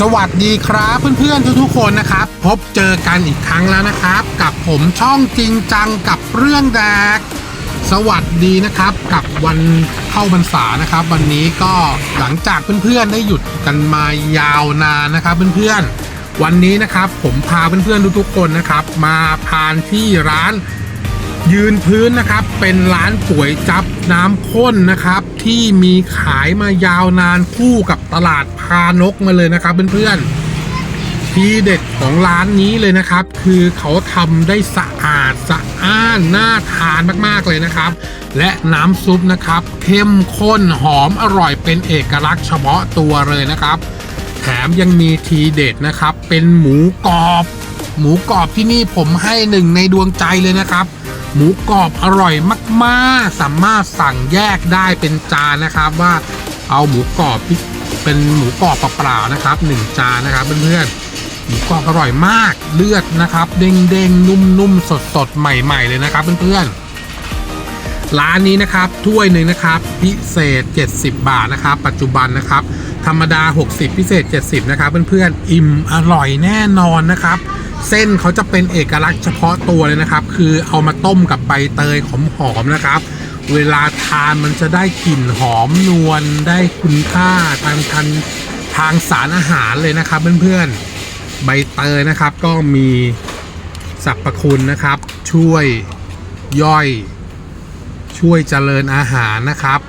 สวัสดีครับเพื่อนๆทุกๆคนนะครับ พบเจอกันอีกครั้งแล้วนะครับ กับผมช่องจริงจังกับเรื่องแดก สวัสดีนะครับกับวันเข้าพรรษานะครับ วันนี้ก็หลังจากเพื่อนๆได้หยุดกันมายาวนานนะครับเพื่อนๆวันนี้นะครับผมพาเพื่อนๆทุกๆคนนะครับ มาทานที่ร้าน ยืนพื้นนะครับเป็นร้านก๋วยจับน้ำข้นนะครับ ที่มีขายมายาวนานคู่กับตลาดพานกมาเลยนะครับเพื่อนๆทีเด็ดของร้านนี้เลยนะครับ คือเขาทำได้สะอาดสะอ้านน่าทานมากๆเลยนะครับ และน้ำซุปนะครับ เข้มข้นหอมอร่อยเป็นเอกลักษณ์เฉพาะตัวเลยนะครับ แถมยังมีทีเด็ดนะครับ เป็นหมูกรอบ หมูกรอบที่นี่ผมให้หนึ่งในดวงใจเลยนะครับ หมูกรอบอร่อยมากๆ สามารถสั่งแยกได้เป็นจานนะครับ ว่าเอาหมูกรอบที่เป็นหมูกรอบเปล่าๆนะครับหนึ่งจานนะครับเพื่อนๆหมูกรอบอร่อยมากเลือดนะครับ เด้งๆนุ่มๆสดๆใหม่ ๆ เลยนะครับเพื่อนๆร้านนี้นะครับถ้วยหนึ่งนะครับ พิเศษ 70 บาทนะครับ ปัจจุบันนะครับ ธรรมดา 60 พิเศษ 70 นะครับ เพื่อนๆอิ่มอร่อยแน่นอนนะครับ เส้นเขาจะเป็นเอกลักษณ์เฉพาะตัวเลยนะครับ คือเอามาต้มกับใบเตยหอมๆนะครับ เวลาทานมันจะได้กลิ่นหอมนวลได้คุณค่าทางทางทางสารอาหารเลยนะครับเพื่อนๆใบเตยนะครับก็มีสรรพคุณนะครับ ช่วยย่อย ช่วยเจริญอาหารนะครับ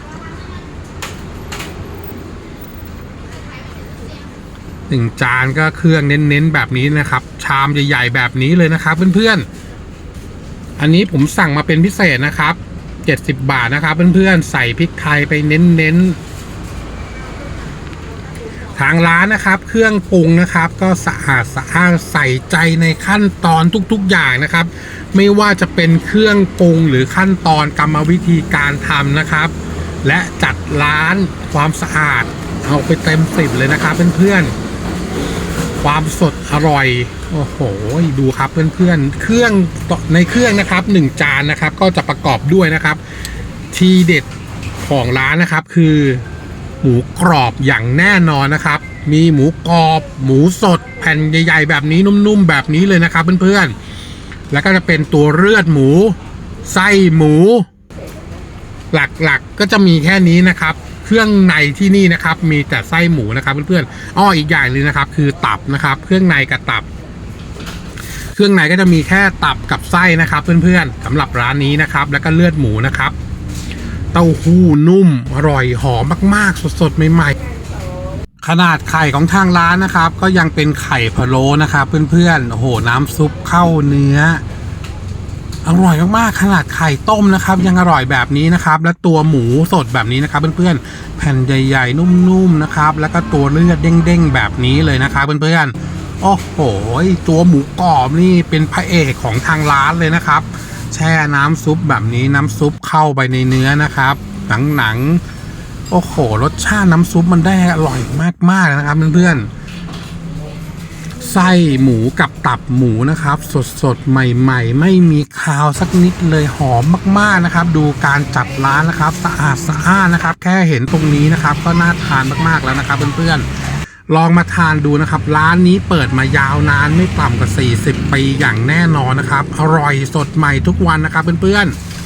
หนึ่งจานก็เครื่องเน้นๆแบบนี้นะครับ ชามใหญ่ๆแบบนี้เลยนะครับเพื่อนๆ อันนี้ผมสั่งมาเป็นพิเศษนะครับ70บาทนะครับเพื่อนๆ ใส่พริกไทยไปเน้นๆ ทางร้านนะครับ เครื่องปรุงนะครับ ก็สะอาดสะอานใส่ใจในขั้นตอนทุกๆอย่างนะครับ ไม่ว่าจะเป็นเครื่องปรุงหรือขั้นตอนกรรมวิธีการทำนะครับ และจัดร้านความสะอาดเอาไปเต็มสิบเลยนะครับเพื่อนๆ ความสดอร่อย โอ้โห ดูครับเพื่อนๆ เครื่องในเครื่องนะครับหนึ่งจานนะครับ ก็จะประกอบด้วยนะครับ ทีเด็ดของร้านนะครับคือ หมูกรอบอย่างแน่นอนนะครับ มีหมูกรอบ หมูสด แผ่นใหญ่ๆ แบบนี้นุ่มๆ แบบนี้เลยนะครับเพื่อนๆ แล้วก็จะเป็นตัวเลือดหมู ไส้หมู หลักๆก็จะมีแค่นี้นะครับ เครื่องในที่นี่นะครับ มีแต่ไส้หมูนะครับเพื่อนๆอ้ออีกอย่างหนึงนะครับ คือตับนะครับ เครื่องในกับตับ เครื่องในก็จะมีแค่ตับกับไส้นะครับ เพื่อนๆสำหรับร้านนี้นะครับ แล้วก็เลือดหมูนะครับ เต้าหู้นุ่มอร่อยหอมมากๆ สดๆใหม่ๆขนาดไข่ของทางร้านนะครับ ก็ยังเป็นไข่พะโล้นะครับ เพื่อนๆโอ้โหน้ำซุปเข้าเนื้อ อร่อยมากๆขนาดไข่ต้มนะครับ ยังอร่อยแบบนี้นะครับ และตัวหมูสดแบบนี้นะครับ เพื่อนๆแผ่นใหญ่ๆนุ่มๆนะครับ แล้วก็ตัวเลือดเด้งๆแบบนี้เลยนะครับเพื่อนๆโอ้โหตัวหมูกรอบนี่เป็นพระเอกของทางร้านเลยนะครับ แช่น้ำซุปแบบนี้น้ำซุปเข้าไปในเนื้อนะครับ หนังๆโอ้โหรสชาติน้ำซุปมันได้อร่อยมากๆนะครับเพื่อนๆ ไส้หมูกับตับหมูนะครับ สดๆใหม่ ๆ ไม่มีคาวสักนิดเลยหอมมากๆนะครับ ดูการจัดร้านนะครับ สะอาดสะอ้านนะครับ แค่เห็นตรงนี้นะครับ ก็น่าทานมากๆแล้วนะครับเพื่อนๆลองมาทานดูนะครับ ร้านนี้เปิดมายาวนานไม่ต่ำกว่า 40 ปีอย่างแน่นอนนะครับ อร่อยสดใหม่ทุกวันนะครับเพื่อนๆ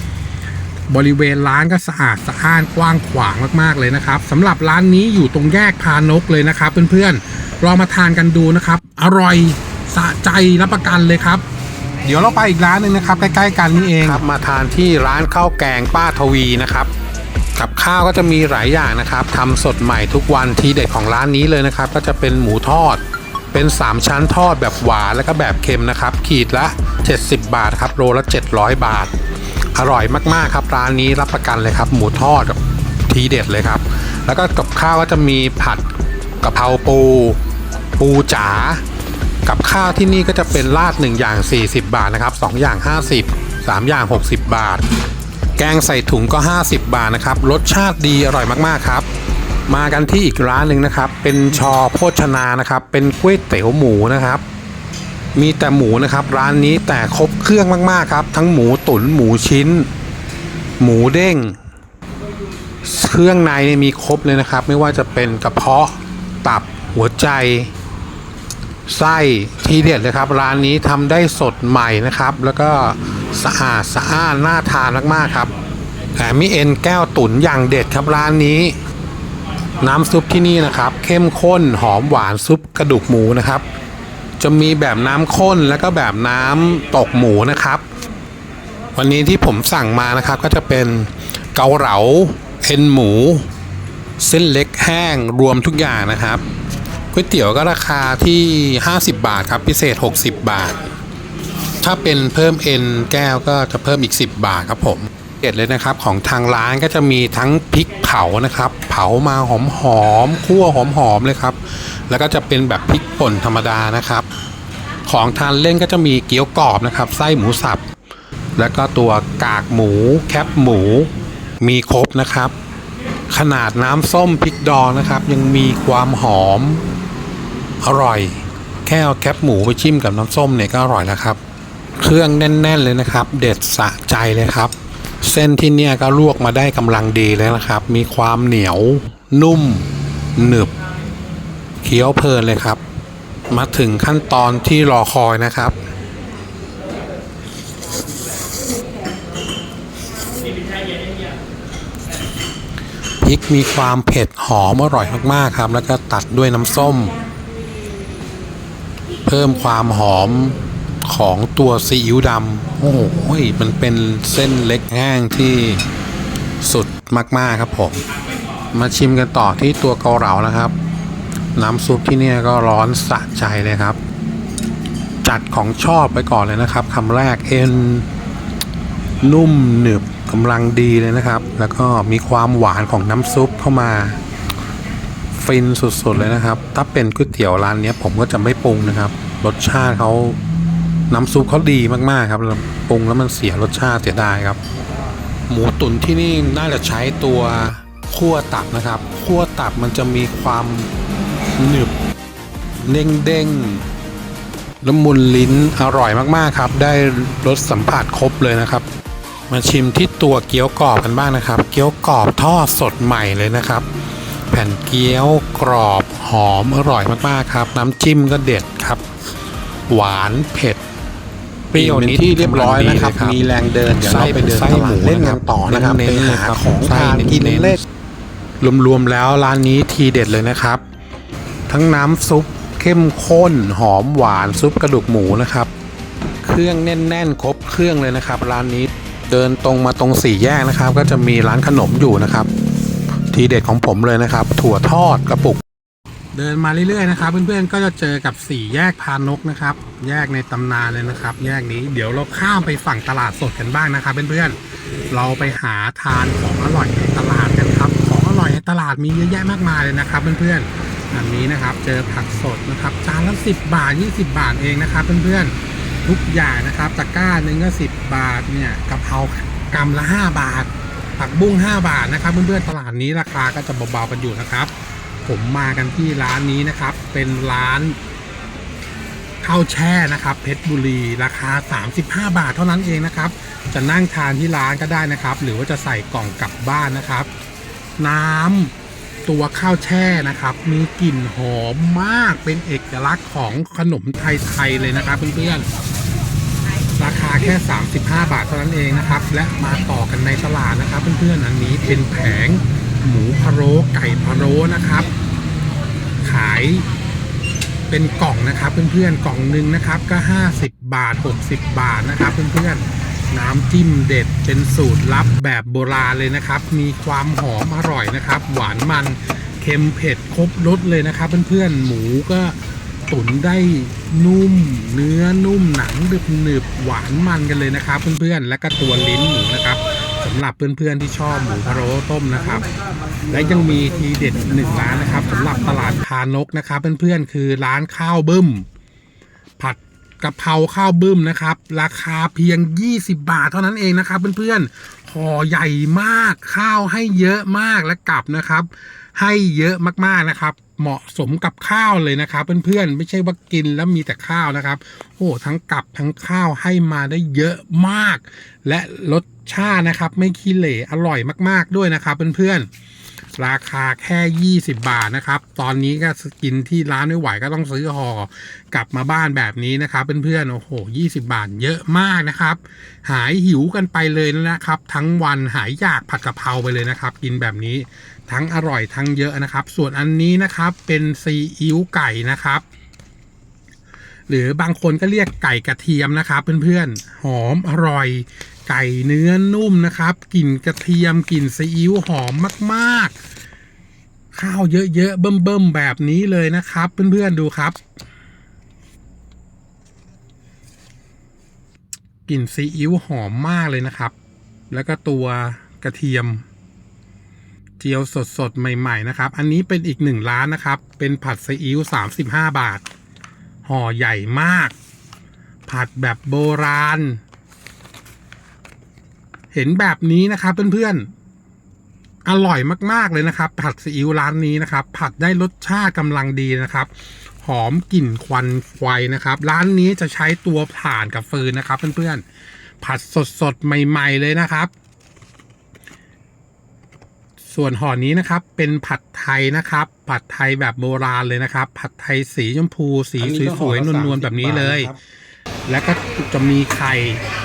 บริเวณร้านก็สะอาดสะอ้านกว้างขวางมากๆเลยนะครับสำหรับร้านนี้อยู่ตรงแยกพานกเลยนะครับ เพื่อนๆลองมาทานกันดูนะครับ อร่อยสะใจรับประกันเลยครับ เดี๋ยวเราไปอีกร้านหนึ่งนะครับใกล้ๆกันนี่เองครับมาทานที่ร้านข้าวแกงป้าทวีนะครับกับข้าวก็จะมีหลายอย่างนะครับทำสดใหม่ทุกวันทีเด็ดของร้านนี้เลยนะครับ ก็จะเป็นหมูทอด เป็น 3 ชั้นทอดแบบหวานแล้วก็แบบเค็มนะครับ ขีดละ 70 บาทครับโลละ 700 บาท อร่อยมากๆครับ ร้านนี้รับประกันเลยครับ หมูทอดกับทีเด็ดเลยครับ แล้วก็กับข้าวก็จะมีผัดกะเพราปู ปูจ๋ากับข้าวที่นี่ก็จะเป็นราด1อย่าง 40 บาทนะครับ2อย่าง 50 3 อย่าง 60 บาท แกงใส่ถุงก็ 50 บาทนะครับ รสชาติดีอร่อยมากๆครับ มากันที่อีกร้านหนึ่งนะครับ เป็นชอโภชนานะครับ เป็นก๋วยเตี๋ยวหมูนะครับ มีแต่หมูนะครับ ร้านนี้แต่ครบเครื่องมากๆครับ ทั้งหมูตุ๋นหมูชิ้น หมูเด้ง เครื่องในเนี่ยมีครบเลยนะครับ ไม่ว่าจะเป็นกระเพาะตับหัวใจ ไส้ทีเด็ดเลยครับ ร้านนี้ทำได้สดใหม่นะครับ แล้วก็สะอาดสะอ้านน่าทานมากๆครับแถมมีเอ็นแก้วตุ๋นอย่างเด็ดครับร้านนี้ น้ำซุปที่นี่นะครับ เข้มข้นหอมหวานซุปกระดูกหมูนะครับ จะมีแบบน้ำข้นแล้วก็แบบน้ำตกหมูนะครับ วันนี้ที่ผมสั่งมานะครับก็จะเป็นเกาเหลาเอ็นหมู เส้นเล็กแห้งรวมทุกอย่างนะครับก๋วยเตี๋ยวก็ราคาที่ 50 บาทครับพิเศษ 60 บาท ถ้าเป็นเพิ่มเอ็นแก้วก็จะเพิ่มอีก 10 บาทครับผม เด็ดเลยนะครับของทางร้านก็จะมีทั้งพริกเผานะครับ เผามาหอมหอมๆคั่วหอมหอมๆเลยครับ แล้วก็จะเป็นแบบพริกป่นธรรมดานะครับ ของทานเล่นก็จะมีเกี๊ยวกรอบนะครับ ไส้หมูสับ แล้วก็ตัวกากหมูแคบหมู มีครบนะครับ ขนาดน้ำส้มพริกดองนะครับ ยังมีความหอม อร่อย แค่เอาแคบหมูไปจิ้มกับน้ำส้มเนี่ยก็อร่อยแล้วครับ เครื่องแน่น ๆเลยนะครับ เด็ดสะใจเลยครับ เส้นที่เนี่ยก็ลวกมาได้กำลังดีเลยนะครับ มีความเหนียว นุ่ม หนึบ เคี้ยวเพลินเลยครับ มาถึงขั้นตอนที่รอคอยนะครับ พริกมีความเผ็ดหอมอร่อยมากๆครับ แล้วก็ตัดด้วยน้ำส้ม เพิ่มความหอม ของตัวซีอิ๊วดำโอ้โหมันเป็นเส้นเล็กแห้งที่สุดมากๆครับผม มาชิมกันต่อที่ตัวเกาเหลานะครับ น้ำซุปที่นี่ก็ร้อนสะใจเลยครับ จัดของชอบไปก่อนเลยนะครับคำแรกเอ็นนุ่มหนึบกำลังดีเลยนะครับ แล้วก็มีความหวานของน้ำซุปเข้ามาฟินสุดๆเลยนะครับ ถ้าเป็นก๋วยเตี๋ยวร้านนี้ผมก็จะไม่ปรุงนะครับ รสชาติเขา น้ำซุปเขาดีมากๆครับปรุงแล้วมันเสียรสชาติเสียดายครับ หมูตุ๋นที่นี่น่าจะใช้ตัวคั่วตับนะครับคั่วตับมันจะมีความหนึบเด้งเด้งละมุนลิ้นอร่อยมากๆครับ ได้รสสัมผัสครบเลยนะครับ มาชิมที่ตัวเกี๊ยวกรอบกันบ้างนะครับ เกี๊ยวกรอบทอดสดใหม่เลยนะครับ แผ่นเกี๊ยวกรอบหอมอร่อยมากๆครับ น้ำจิ้มก็เด็ดครับ หวานเผ็ด เปรี้ยวนิดที่เรียบร้อยนะครับมีแรงเดินเดี๋ยวเราไปเดินตลาดเล่นกันต่อนะครับไปหาของทานกินเล่นรวมๆแล้วร้านนี้ทีเด็ดเลยนะครับ ทั้งน้ำซุปเข้มข้นหอมหวานซุปกระดูกหมูนะครับ เครื่องแน่นๆครบเครื่องเลยนะครับ ร้านนี้เดินตรงมาตรงสี่แยกนะครับ ก็จะมีร้านขนมอยู่นะครับ ทีเด็ดของผมเลยนะครับ ถั่วทอดกระปุก เดินมาเรื่อยๆนะครับ เพื่อนๆก็จะเจอกับสี่แยกพานกนะครับ แยกในตำนานเลยนะครับ แยกนี้เดี๋ยวเราข้ามไปฝั่งตลาดสดกันบ้างนะครับ เพื่อนๆเราไปหาทานของอร่อยในตลาดกันครับ ของอร่อยในตลาดมีเยอะแยะมากมายเลยนะครับ เพื่อนๆอันนี้นะครับเจอผักสดนะครับจานละ10บาท20บาทเองนะครับ เพื่อนๆทุกอย่างนะครับตะกร้าหนึ่งก็10บาทเนี่ยกะเพรากำละ5บาท ผักบุ้ง5บาทนะครับ เพื่อนๆตลาดนี้ราคาก็จะเบาๆกันอยู่นะครับ ผมมากันที่ร้านนี้นะครับ เป็นร้านข้าวแช่นะครับ เพชรบุรีราคา 35 บาทเท่านั้นเองนะครับ จะนั่งทานที่ร้านก็ได้นะครับ หรือว่าจะใส่กล่องกลับบ้านนะครับ น้ำตัวข้าวแช่นะครับ มีกลิ่นหอมมากเป็นเอกลักษณ์ของขนมไทย ๆ เลยนะครับเพื่อนๆราคาแค่ 35 บาทเท่านั้นเองนะครับ และมาต่อกันในตลาดนะครับ เพื่อนๆอันนี้เป็นแผง หมูพะโล้ไก่พะโล้นะครับ ขายเป็นกล่องนะครับเพื่อนๆกล่องหนึ่งนะครับก็ 50 บาท 60 บาทนะครับเพื่อนๆน้ำจิ้มเด็ดเป็นสูตรลับแบบโบราณเลยนะครับ มีความหอมอร่อยนะครับ หวานมันเค็มเผ็ดครบรสเลยนะครับเพื่อนๆหมูก็ตุ๋นได้นุ่ม เนื้อนุ่มหนังดึบหนึบหวานมันกันเลยนะครับ เพื่อนๆและก็ตัวลิ้นหมูนะครับำหรับเพื่อนๆที่ชอบหมูพะโล้ต้มนะครับ และยังมีทีเด็ดหนึ่งร้านนะครับสำหรับตลาดพานกนะครับ เพื่อนๆคือร้านข้าวบึ้ม ผัดกะเพราข้าวบึ้มนะครับ ราคาเพียง 20 บาทเท่านั้นเองนะครับ เพื่อนๆห่อใหญ่มากข้าวให้เยอะมากและกลับนะครับ ให้เยอะมากๆนะครับ เหมาะสมกับข้าวเลยนะครับ เพื่อนๆ ไม่ใช่ว่ากินแล้วมีแต่ข้าวนะครับ โอ้ทั้งกับทั้งข้าวให้มาได้เยอะมาก และรสชาตินะครับ ไม่ขี้เหร่อร่อยมาก ๆด้วยนะครับ เพื่อนๆ ราคาแค่ 20 บาทนะครับ ตอนนี้ก็กินที่ร้านไม่ไหวก็ต้องซื้อห่อกลับมาบ้านแบบนี้นะครับเพื่อนๆโอ้โห 20 บาทเยอะมากนะครับ หายหิวกันไปเลยนะครับ ทั้งวันหายอยากผัดกะเพราไปเลยนะครับ กินแบบนี้ทั้งอร่อยทั้งเยอะนะครับ ส่วนอันนี้นะครับเป็นซีอิ๊วไก่นะครับหรือบางคนก็เรียกไก่กระเทียมนะครับเพื่อนๆ หอมอร่อย ไก่เนื้อนุ่มนะครับกลิ่นกระเทียมกลิ่นซีอิ๊วหอมมากๆ ข้าวเยอะๆเบิ่มๆแบบนี้เลยนะครับ เพื่อนๆดูครับกลิ่นซีอิ๊วหอมมากเลยนะครับ แล้วก็ตัวกระเทียม เจียวสดๆ ใหม่ๆ นะครับ อันนี้เป็นอีกหนึ่งร้านนะครับ เป็นผัดซีอิ๊ว35 บาท ห่อใหญ่มาก ผัดแบบโบราณ เห็นแบบนี้นะครับเพื่อนๆ อร่อยมากๆเลยนะครับ ผัดซีอิ๊วร้านนี้นะครับ ผัดได้รสชาติกำลังดีนะครับ หอมกลิ่นควันไฟนะครับ ร้านนี้จะใช้ตัวถ่านกับฟืนนะครับ เพื่อนๆ ผัดสดๆใหม่ ๆเลยนะครับ ส่วนห่อนี้นะครับ เป็นผัดไทยนะครับ ผัดไทยแบบโบราณเลยนะครับ ผัดไทยสีชมพู สีสวยๆนวลๆแบบนี้เลย แล้วก็จะมีไข่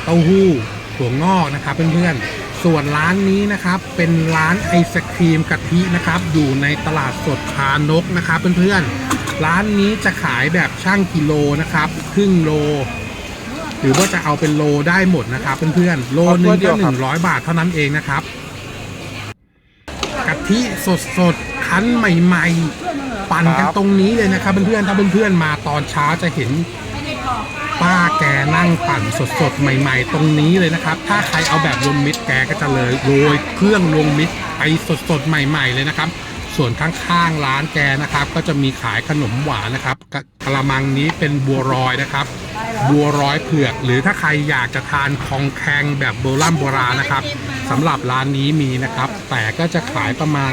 เต้าหู้ ถั่วงอกนะครับเพื่อนๆ ส่วนร้านนี้นะครับเป็นร้านไอศครีมกะทินะครับอยู่ในตลาดสดพานกนะครับเพื่อนๆ ร้านนี้จะขายแบบช่างกิโลนะครับครึ่งโล หรือว่าจะเอาเป็นโลได้หมดนะครับเพื่อนๆ โลนึงก็หนึ่งร้อยบาทเท่านั้นเองนะครับกะทิสดๆคั้นใหม่ ๆ ปั่นกันตรงนี้เลยนะครับเพื่อนๆถ้าเพื่อนๆมาตอนเช้าจะเห็น ป้าแกนั่งปั่นสดๆ ใหม่ๆ ตรงนี้เลยนะครับ ถ้าใครเอาแบบรวมมิตรแกก็จะเลยโรยเครื่องรวมมิตรไปสดๆ ใหม่ๆ เลยนะครับ ส่วนข้างๆ ร้านแกนะครับ ก็จะมีขายขนมหวานนะครับกะกระมังนี้เป็นบัวรอยนะครับ บัวร้อยเผือก หรือถ้าใครอยากจะทานคองแคงแบบโบราณโบราณนะครับสำหรับร้านนี้มีนะครับ แต่ก็จะขายประมาณ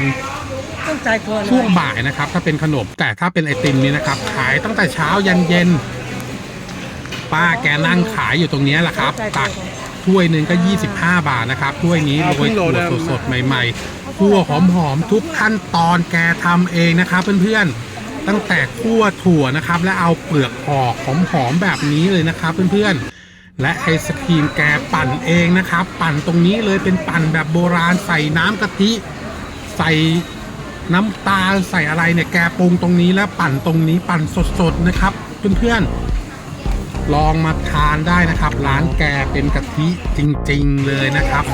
ต้งใจเกินเลยช่วงบ่ายนะครับ ถ้าเป็นขนมแต่ถ้าเป็นไอติมนี่นะครับ ขายตั้งแต่เช้ายันเย็น ป้าแกนั่งขายอยู่ตรงเนี้ยแหละครับ ตักถ้วยหนึ่งก็ 25 บาทนะครับถ้วยนี้โรยถั่วสดๆใหม่ๆคั่วหอมๆทุกขั้นตอนแกทำเองนะครับเพื่อนๆตั้งแต่คั่วถั่วนะครับ และเอาเปลือกออกหอมๆแบบนี้เลยนะครับเพื่อนๆและไอศครีมแกปั่นเองนะครับ ปั่นตรงนี้เลยเป็นปั่นแบบโบราณใส่น้ำกะทิ ใส่น้ำตาลใส่อะไรเนี่ยแกปรุงตรงนี้แล้วปั่นตรงนี้ปั่นสดๆนะครับ เพื่อนๆ ลองมาทานได้นะครับ ร้านแกเป็นกะทิจริงๆเลยนะครับ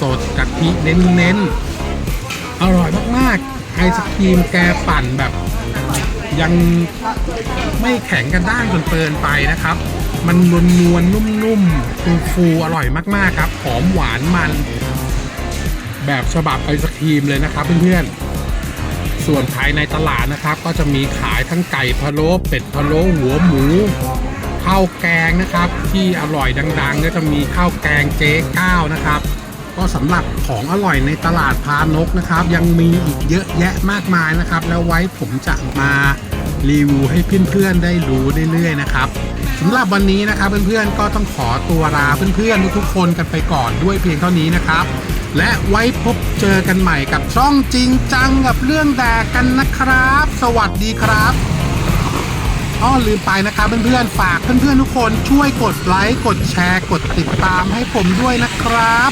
สดๆกะทิเน้นๆ อร่อยมากๆไอศครีมแกปั่นแบบ ยังไม่แข็งกระด้างจนเกินไปนะครับ มันนวลนวลๆนุ่มๆฟูๆอร่อยมากๆครับหอมหวานมัน แบบฉบับไอศครีมเลยนะครับเพื่อนๆส่วนภายในตลาดนะครับ ก็จะมีขายทั้งไก่พะโล้เป็ดพะโล้หัวหมู ข้าวแกงนะครับ ที่อร่อยดัง ๆ ก็จะมีข้าวแกงเจ๊ก้าวนะครับ ก็สำหรับของอร่อยในตลาดพานกนะครับ ยังมีอีกเยอะแยะมากมายนะครับ แล้วไว้ผมจะมารีวิวให้เพื่อนๆได้รู้เรื่อยๆนะครับสำหรับวันนี้นะครับเพื่อนๆก็ต้องขอตัวลาเพื่อนๆทุกๆคนกันไปก่อนด้วยเพียงเท่านี้นะครับ และไว้พบเจอกันใหม่กับช่องจริงจังกับเรื่องแดกกันนะครับ สวัสดีครับ อ้อลืมไปนะครับเพื่อนๆ ฝากเพื่อนๆทุกคนช่วยกดไลค์ กดแชร์ กดติดตามให้ผมด้วยนะครับ